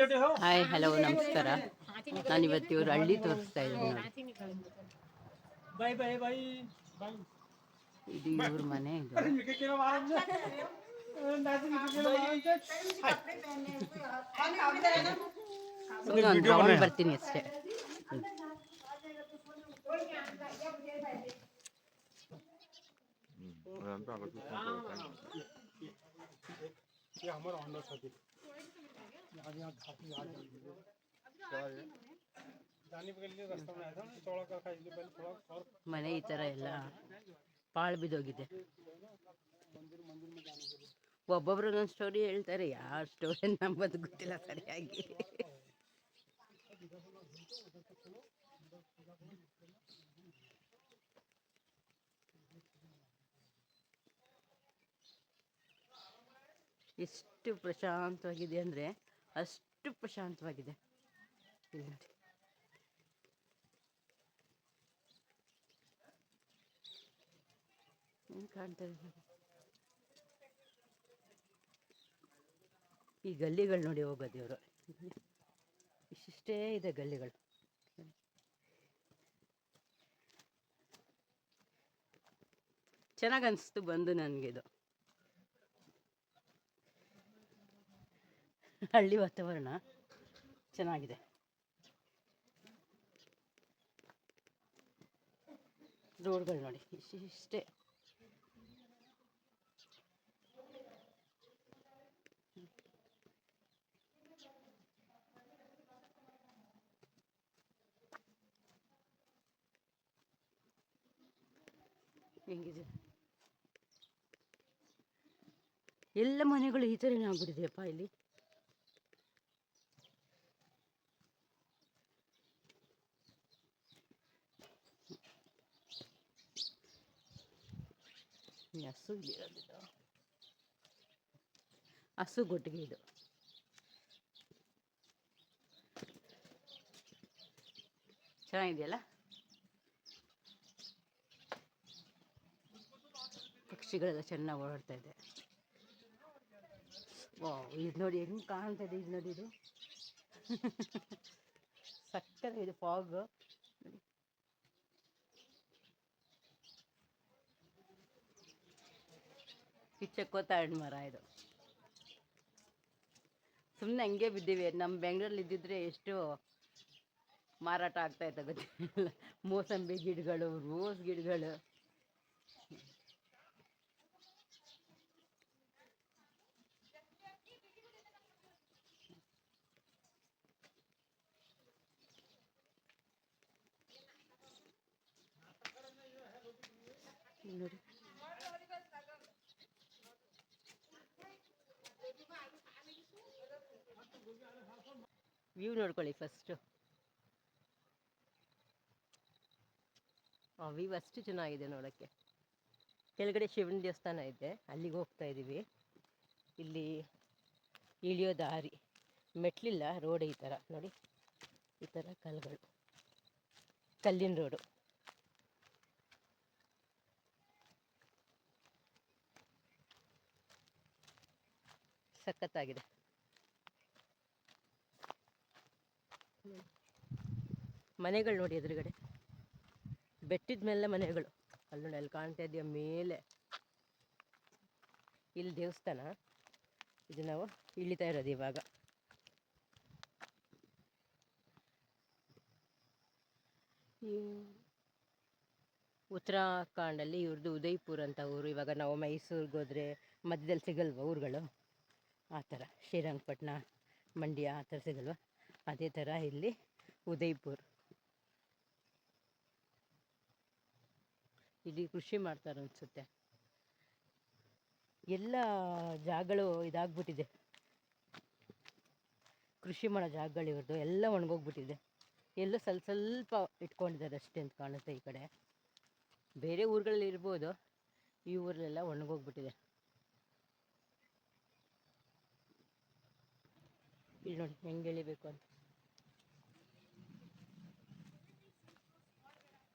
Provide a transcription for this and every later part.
Hi hello ನಮಸ್ಕಾರ ನಾನು ಇವತ್ತು ಇವ್ರು ಹಳ್ಳಿ ತೋರಿಸ್ತಾ ಇದ್ದೀನಿ ನೋಡಿ ಬಾಯ್ ಬಾಯ್ ಬಾಯ್ ಬಾಯ್ ಇದು ಇವ್ರ ಮನೆ ಇದು ನಿಮಗೆ ಕೇಳೋ ಮಾರಮ್ಮ ನಾಚಿ ನಿಮಗೆ ಕೇಳೋ ಸುಮ್ಮನೆ ಒಂದು ರೌಂಡ್ ಬರ್ತೀನಿ ಅಷ್ಟೇ ಹ್ಮ್. ये हमारा होंडा साथी आज यहाँ काफी याद जाने के लिए रास्ता में आया था ना चौड़ा का खाई पहले थोड़ा और ಮನೆ ಈ ಥರ ಎಲ್ಲ ಪಾಳು ಬಿದ್ದೋಗಿದೆ ಒಬ್ಬೊಬ್ರು ಒಂದೊಂದು ಸ್ಟೋರಿ ಹೇಳ್ತಾರೆ ಯಾವ ಸ್ಟೋರಿ ನಂಬೋದು ಗೊತ್ತಿಲ್ಲ ಸರಿಯಾಗಿ ಎಷ್ಟು ಪ್ರಶಾಂತವಾಗಿದೆ ಅಂದರೆ ಅಷ್ಟು ಪ್ರಶಾಂತವಾಗಿದೆ. ಇಲ್ಲಿ ಕಾಣ್ತಾ ಈ ಗಲ್ಲಿಗಳು ನೋಡಿ ಹೋಗೋದು ಇವರು ಇಷ್ಟಿಷ್ಟೇ ಇದೆ ಗಲ್ಲಿಗಳು. ಚೆನ್ನಾಗಿ ಅನಿಸ್ತು ಬಂದು ನನಗಿದು. ಹಳ್ಳಿ ವಾತಾವರಣ ಚೆನ್ನಾಗಿದೆ. ರೋಡ್ಗಳು ನೋಡಿ ಇಷ್ಟಿಷ್ಟೇ. ಹೆಂಗಿದೆ? ಎಲ್ಲ ಮನೆಗಳು ಈ ಥರನೇ ಆಗ್ಬಿಟ್ಟಿದೆಯಪ್ಪ ಇಲ್ಲಿ ಈ ಹಸು ಇಲ್ಲಿರೋದಿದು ಹಸು ಗೊಟ್ಟಿಗೆ ಇದು ಚೆನ್ನಾಗಿದೆಯಲ್ಲ? ಪಕ್ಷಿಗಳೆಲ್ಲ ಚೆನ್ನಾಗಿ ಓಡಾಡ್ತಾ ಇದೆ. ಇದು ನೋಡಿ ಹೆಂಗೆ ಕಾಣ್ತಾ ಇದೆ ಇದು ನೋಡಿ ಇದು. ಸಕ್ಕರೆ ಇದು ಫಾಗ್ ಕಿಚ್ಚಕ್ಕೋತಾಳ್ ಮರ ಇದು. ಸುಮ್ಮನೆ ಹಂಗೆ ಬಿದ್ದೀವಿ. ನಮ್ಮ ಬೆಂಗಳೂರಲ್ಲಿ ಇದ್ದಿದ್ರೆ ಎಷ್ಟು ಮಾರಾಟ ಆಗ್ತಾ ಇತ್ತು ಗೊತ್ತಿಲ್ಲ ಮೋಸಂಬಿ ಗಿಡಗಳು, ರೋಸ್ ಗಿಡಗಳು. ನೋಡಿ. ವ್ಯೂ ನೋಡ್ಕೊಳ್ಳಿ ಫಸ್ಟು ಆ ವ್ಯೂ ಅಷ್ಟು ಚೆನ್ನಾಗಿದೆ ನೋಡೋಕ್ಕೆ. ಕೆಳಗಡೆ ಶಿವನ ದೇವಸ್ಥಾನ ಇದೆ, ಅಲ್ಲಿಗೆ ಹೋಗ್ತಾ ಇದ್ದೀವಿ ಇಲ್ಲಿ ಇಳಿಯೋ ದಾರಿ, ಮೆಟ್ಲಿಲ್ಲ, ರೋಡ್ ಈ ಥರ ನೋಡಿ, ಈ ಥರ ಕಲ್ಲುಗಳು. ಕಲ್ಲಿನ ರೋಡು. ಸಖತ್ತಾಗಿದೆ. ಮನೆಗಳು ನೋಡಿ ಎದುರುಗಡೆ. ಬೆಟ್ಟಿದ ಮೇಲೆ ಮನೆಗಳು. ಅಲ್ಲಿ ನೋಡಿ, ಅಲ್ಲಿ ಕಾಣ್ತಾ ಇದೆಯಾ? ಮೇಲೆ. ಇಲ್ಲಿ ದೇವಸ್ಥಾನ. ಇದು ನಾವು ಇಳಿತಾ ಇರೋದು ಇವಾಗ. ಉತ್ತರಾಖಂಡಲ್ಲಿ ಇವ್ರದ್ದು ಉದಯ್ಪುರ್ ಅಂತ ಊರು. ಇವಾಗ ನಾವು ಮೈಸೂರಿಗೆ ಹೋದರೆ ಮಧ್ಯದಲ್ಲಿ ಸಿಗಲ್ವ ಊರುಗಳು? ಆ ಥರ. ಶ್ರೀರಂಗಪಟ್ಟಣ ಮಂಡ್ಯ, ಆ ಥರ ಸಿಗಲ್ವ? ಅದೇ ಥರ ಇಲ್ಲಿ ಉದಯ್ಪುರ್. ಇಲ್ಲಿ ಕೃಷಿ ಮಾಡ್ತಾರೆ ಅನಿಸುತ್ತೆ. ಎಲ್ಲ ಜಾಗಗಳು ಇದಾಗ್ಬಿಟ್ಟಿದೆ. ಕೃಷಿ ಮಾಡೋ ಜಾಗಗಳು ಇವ್ರದ್ದು ಎಲ್ಲ ಒಣಗೋಗ್ಬಿಟ್ಟಿದೆ. ಎಲ್ಲ ಸ್ವಲ್ಪ ಸ್ವಲ್ಪ ಇಟ್ಕೊಂಡಿದ್ದಾರೆ ಅಷ್ಟೇ ಅಂತ ಕಾಣುತ್ತೆ ಈ ಕಡೆ. ಬೇರೆ ಊರುಗಳಲ್ಲಿ ಇರ್ಬೋದು, ಈ ಊರಲ್ಲೆಲ್ಲ ಒಣಗೋಗ್ಬಿಟ್ಟಿದೆ. ಇಲ್ಲಿ ನೋಡಿ, ಹೆಂಗೆ ಎಳಿಬೇಕು ಅಂತ.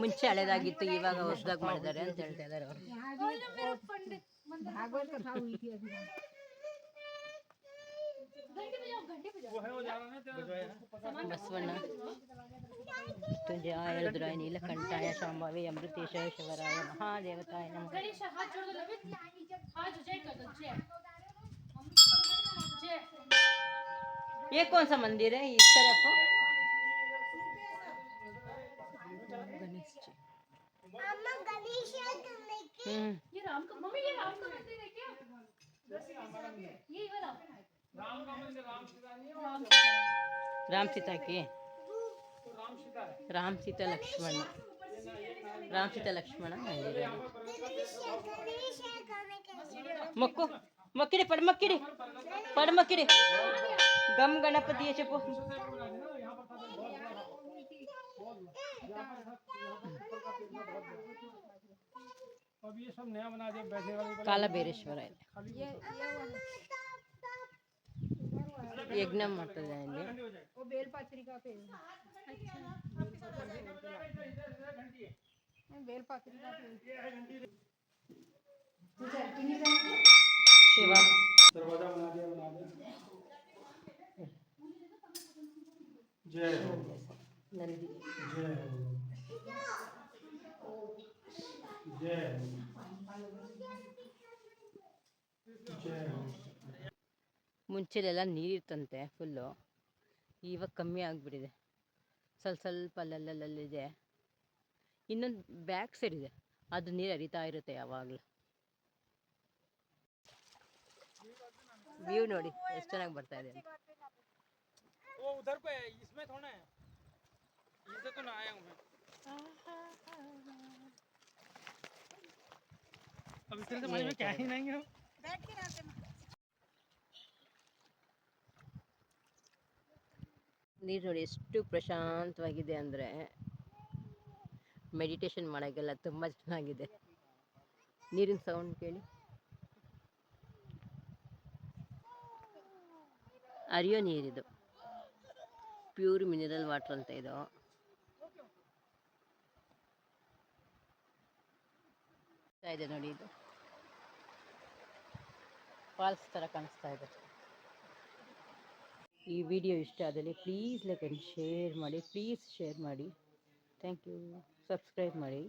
ಮುಂಚೆ ಹಳೇದಾಗಿತ್ತು ಇವಾಗ ಹೊಸದಾಗಿ ಮಾಡಿದ್ದಾರೆ ಅಂತ ಹೇಳ್ತಾ ಇದ್ದಾರೆ ಅವರು यहाँ भी भागवत कथा हुई थी अभी वो है वो जा रहा है ना तेरा उसको पकड़ ಬಸವಣ್ಣ ಮೃತ್ಯುಂಜಯಾಯ ರುದ್ರಾಯ ನೀಲಕಂಠಾಯ ಶಾಂಭವಿ ಅಮೃತೇಶಾಯ ಶಿವರಾಯ ಮಹಾದೇವತಾಯ ನಮಃ गणेश हाथ जोड़ दो लवित हाथ जय कर दो जय जय ये कौन सा मंदिर है इस तरफ हम्म। ये राम का मम्मी ये राम का मंदिर है क्या? ये वाला। राम का मंदिर राम सीता राम सीता की। राम सीता लक्ष्मण। राम सीता लक्ष्मण मक्को मक्किड़े पड़ मक्किड़े। पड़ मक्किड़े। गम गणपति ये चुप अब ये सब नया बना दिया बैठने काला बेरेश्वर है। यज्ञ मत जाएँगे। वो बेलपात्री का पेड़ अच्छा। बेलपात्री का पेड़ शिवा। दरवाज़ा बना दिया बना दिया। जय हो। जय हो। ಮುಂಚೆಲೆಲ್ಲ ನೀರಿತ್ತಂತೆ ಫುಲ್ಲು ಇವಾಗ ಕಮ್ಮಿ ಆಗಿಬಿಟ್ಟಿದೆ. ಸ್ವಲ್ಪ ಸ್ವಲ್ಪ ಅಲ್ಲಲ್ಲಲ್ಲಿದೆ ಇನ್ನೊಂದು ಬ್ಯಾಕ್ ಸೈಡ್ ಇದೆ. ಅದು ನೀರು ಹರಿತಾ ಇರುತ್ತೆ ಯಾವಾಗಲೂ. ವ್ಯೂ ನೋಡಿ ಎಷ್ಟು ಚೆನ್ನಾಗಿ ಬರ್ತಾ ಇದೆ ಅಂತ वो उधर पे है इसमें थोड़ा है इधर तो ना आया हूँ मैं अब इस तरह से भाई में क्या ही नहीं हम ನೀರು ನೋಡಿ ಎಷ್ಟು ಪ್ರಶಾಂತವಾಗಿದೆ ಅಂದರೆ ಮೆಡಿಟೇಷನ್ ಮಾಡೋಕ್ಕೆಲ್ಲ ತುಂಬ ಚೆನ್ನಾಗಿದೆ ನೀರಿನ ಸೌಂಡ್ ಕೇಳಿ ಹರಿಯೋ ನೀರಿದು ಪ್ಯೂರ್ ಮಿನರಲ್ ವಾಟರ್ ಅಂತ ಇದು ಇದೆ ನೋಡಿ ಇದು. ಫಾಲ್ಸ್ ಥರ ಕಾಣಿಸ್ತಾ ಇದೆ. ಈ ವಿಡಿಯೋ ಇಷ್ಟ ಆದಲ್ಲಿ ಪ್ಲೀಸ್ ಲೈಕ್ ಆ್ಯಂಡ್ ಶೇರ್ ಮಾಡಿ ಪ್ಲೀಸ್ ಶೇರ್ ಮಾಡಿ. ಥ್ಯಾಂಕ್ ಯು ಸಬ್ಸ್ಕ್ರೈಬ್ ಮಾಡಿ.